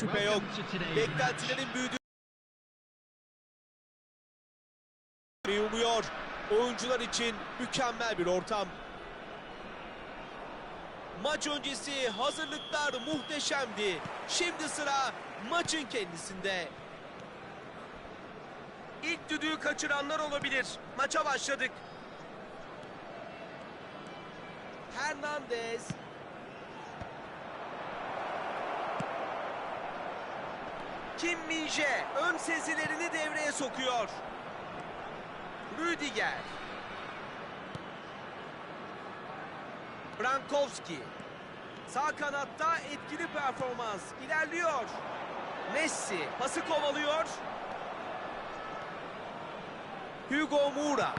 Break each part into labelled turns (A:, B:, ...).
A: Şüphe yok. Beklentilerin büyüdüğü umuyor. Oyuncular için mükemmel bir ortam. Maç öncesi hazırlıklar muhteşemdi. Şimdi sıra maçın kendisinde. İlk düdüğü kaçıranlar olabilir. Maça başladık. Hernandez. Kim Minje ön sezilerini devreye sokuyor. Rüdiger. Brankowski. Sağ kanatta etkili performans. ilerliyor. Messi pası kovalıyor. Hugo Moura.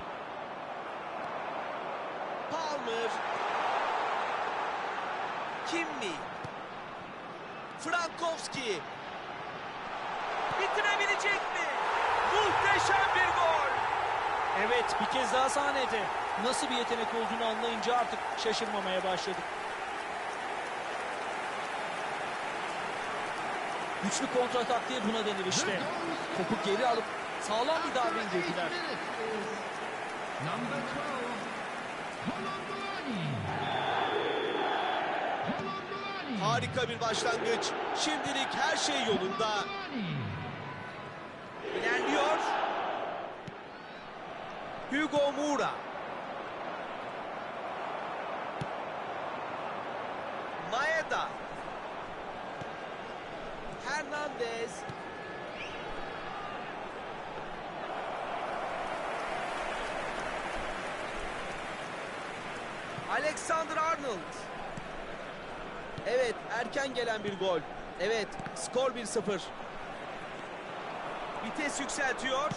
A: Palmer. Kimmi. Frankowski. Bitirebilecek mi? Muhteşem bir gol.
B: Evet bir kez daha sahnede. Nasıl bir yetenek olduğunu anlayınca artık şaşırmamaya başladık. Güçlü kontratak diye buna denir işte. Topu geri alıp sağlam bir darbe indirdiler.
C: Number 12, Colomboani. Colomboani.
A: Harika bir başlangıç. Şimdilik her şey yolunda.
C: Colomboani.
A: İlerliyor. Hugo Moura. Maeda. Hernandez. Alexander Arnold. Evet, erken gelen bir gol. Evet, skor 1-0. Vites yükseltiyor.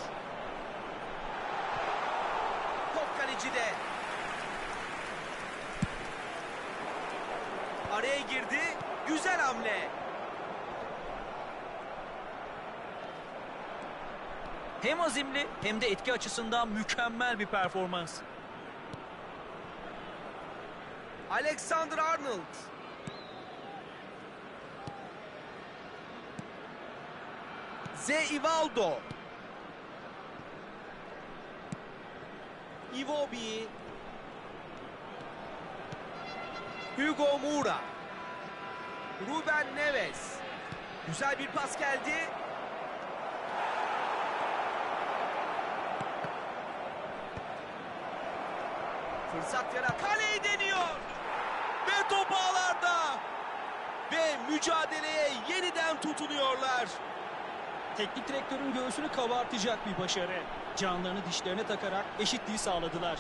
A: Top kalecide. Araya girdi. Güzel hamle.
B: Hem azimli hem de etki açısından mükemmel bir performans.
A: Alexander Arnold. Ze Ivaldo. Iwobi. Hugo Moura. Ruben Neves. Güzel bir pas geldi. Fırsat yarat. Kaleyi deniyor. Ve top ağlarda. Ve mücadeleye yeniden tutunuyorlar.
B: Teknik direktörün göğsünü kabartacak bir başarı. Canlarını dişlerine takarak eşitliği sağladılar.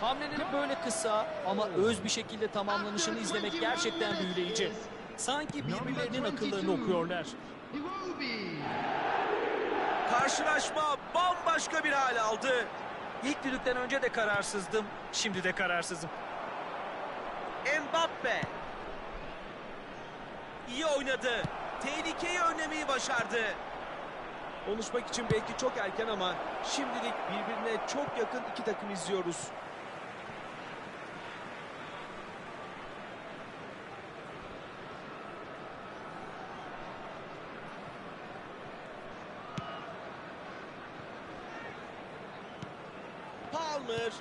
B: Hamlelerin böyle kısa ama öz bir şekilde tamamlanışını izlemek gerçekten büyüleyici. Sanki birbirlerinin akıllarını okuyorlar.
A: Karşılaşma bambaşka bir hal aldı.
B: İlk düdükten önce de kararsızdım, şimdi de kararsızım.
A: Mbappe. İyi oynadı. Tehlikeyi önlemeyi başardı. Konuşmak için belki çok erken ama şimdilik birbirine çok yakın iki takım izliyoruz. Palmer.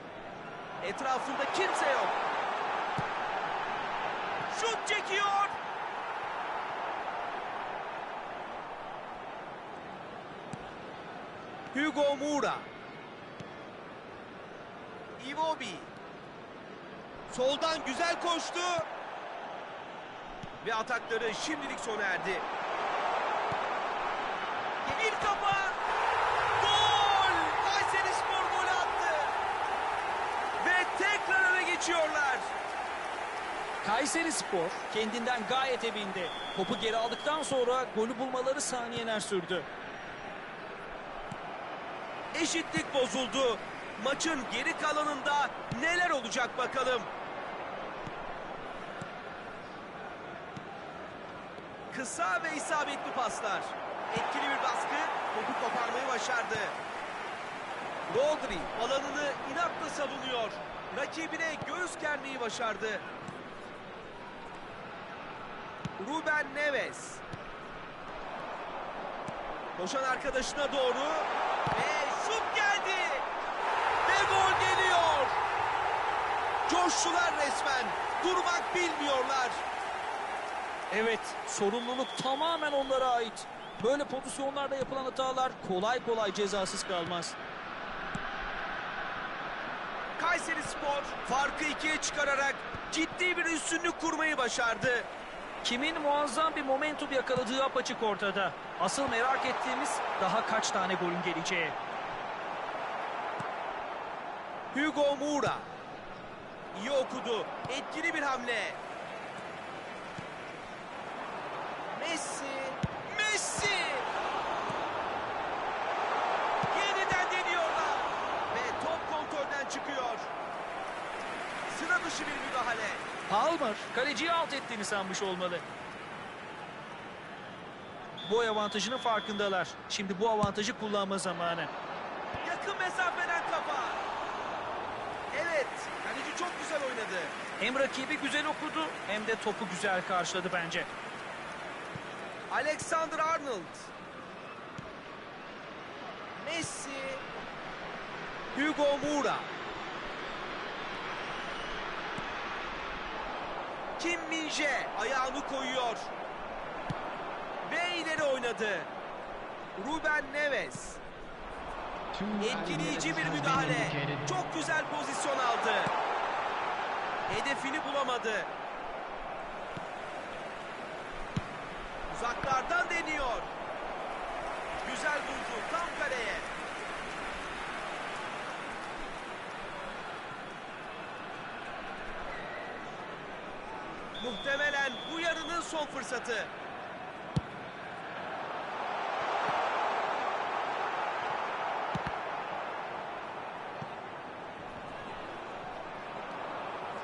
A: Etrafında kimse yok. Şut çekiyor. Hugo Moura. Iwobi. Soldan güzel koştu. Ve atakları şimdilik sona erdi. Bir kafa. Gol! Kayseri Spor golü attı. Ve tekrar öne geçiyorlar.
B: Kayseri Spor kendinden gayet emindi. Topu geri aldıktan sonra golü bulmaları saniyeler sürdü.
A: Eşitlik bozuldu. Maçın geri kalanında neler olacak bakalım. Kısa ve isabetli paslar. Etkili bir baskı topu koparmayı başardı. Rodri alanını inatla savunuyor. Rakibine göğüs germeyi başardı. Ruben Neves Koşan arkadaşına doğru. Ve şut geldi. Ve gol geliyor. Coştular resmen. Durmak bilmiyorlar.
B: Evet, sorumluluk tamamen onlara ait. Böyle pozisyonlarda yapılan hatalar kolay kolay cezasız kalmaz.
A: Kayseri Spor farkı ikiye çıkararak ciddi bir üstünlük kurmayı başardı.
B: Kimin muazzam bir momentum yakaladığı apaçık ortada. Asıl merak ettiğimiz daha kaç tane golün geleceği.
A: Hugo Moura. İyi okudu. Etkili bir hamle. Messi. Messi. Yeniden deniyorlar. Ve top kontrolden çıkıyor. Sıra dışı bir müdahale.
B: Palmer kaleciyi alt ettiğini sanmış olmalı. Boy avantajının farkındalar. Şimdi bu avantajı kullanma zamanı.
A: Yakın mesafeden kafa. Evet. Kaleci çok güzel oynadı.
B: Hem rakibi güzel okudu hem de topu güzel karşıladı bence.
A: Alexander Arnold. Messi. Hugo Moura. Kim Minje ayağını koyuyor. Ve ileri oynadı. Ruben Neves. Etkileyici bir müdahale. Çok güzel pozisyon aldı. Hedefini bulamadı. Uzaklardan deniyor. Güzel buldu tam kaleye. Muhtemelen bu yarının son fırsatı.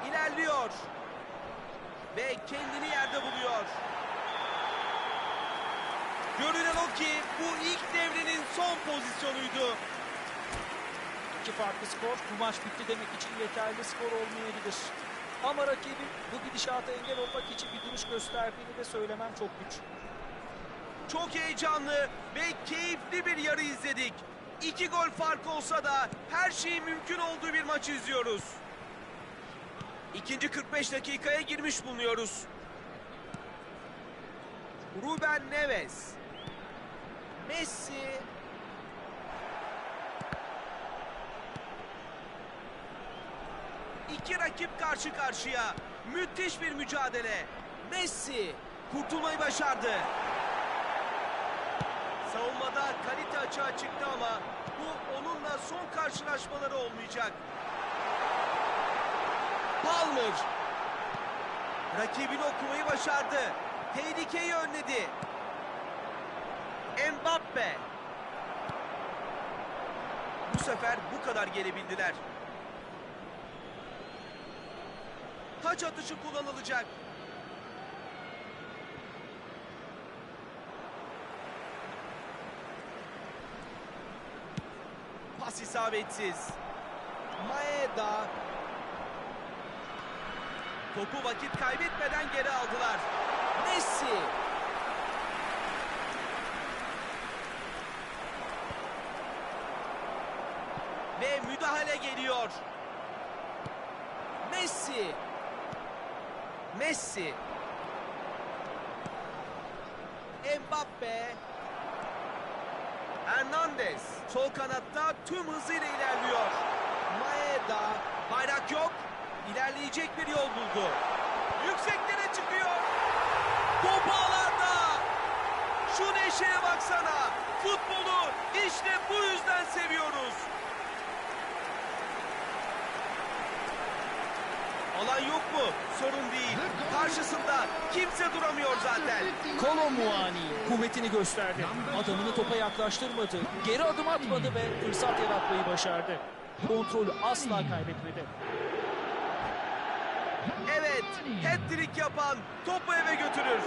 A: İlerliyor. Ve kendini yerde buluyor. Görünen o ki bu ilk devrenin son pozisyonuydu.
B: İki farklı skor bu maç bitti demek için yeterli skor olmayabilir. Ama rakibin bu gidişata engel olmak için bir duruş gösterdiğini de söylemem çok güç.
A: Çok heyecanlı ve keyifli bir yarı izledik. İki gol fark olsa da her şeyin mümkün olduğu bir maçı izliyoruz. İkinci 45 dakikaya girmiş bulunuyoruz. Ruben Neves. Messi. İki rakip karşı karşıya. Müthiş bir mücadele. Messi kurtulmayı başardı. Savunmada kalite açığa çıktı ama bu onunla son karşılaşmaları olmayacak. Palmer. Rakibini okumayı başardı. Tehlikeyi önledi. Mbappe. Bu sefer bu kadar gelebildiler. Taç atışı kullanılacak. Pas isabetsiz. Maeda. Topu vakit kaybetmeden geri aldılar. Messi. Ve müdahale geliyor. Messi. Messi. Mbappe. Hernandez sol kanatta tüm hızıyla ilerliyor. Maeda bayrak yok. İlerleyecek bir yol buldu. Yükseklere çıkıyor. Top ağlarda. Şu neşeye baksana. Futbolu işte bu yüzden seviyoruz. Alan yok mu? Sorun değil. Karşısında kimse duramıyor zaten.
B: Kolo Muani kuvvetini gösterdi. Adamını topa yaklaştırmadı. Geri adım atmadı ve fırsat yaratmayı başardı. Kontrolü asla kaybetmedi.
A: Evet, hat-trick yapan topu eve götürür.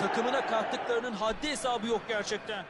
B: Takımına kattıklarının haddi hesabı yok gerçekten.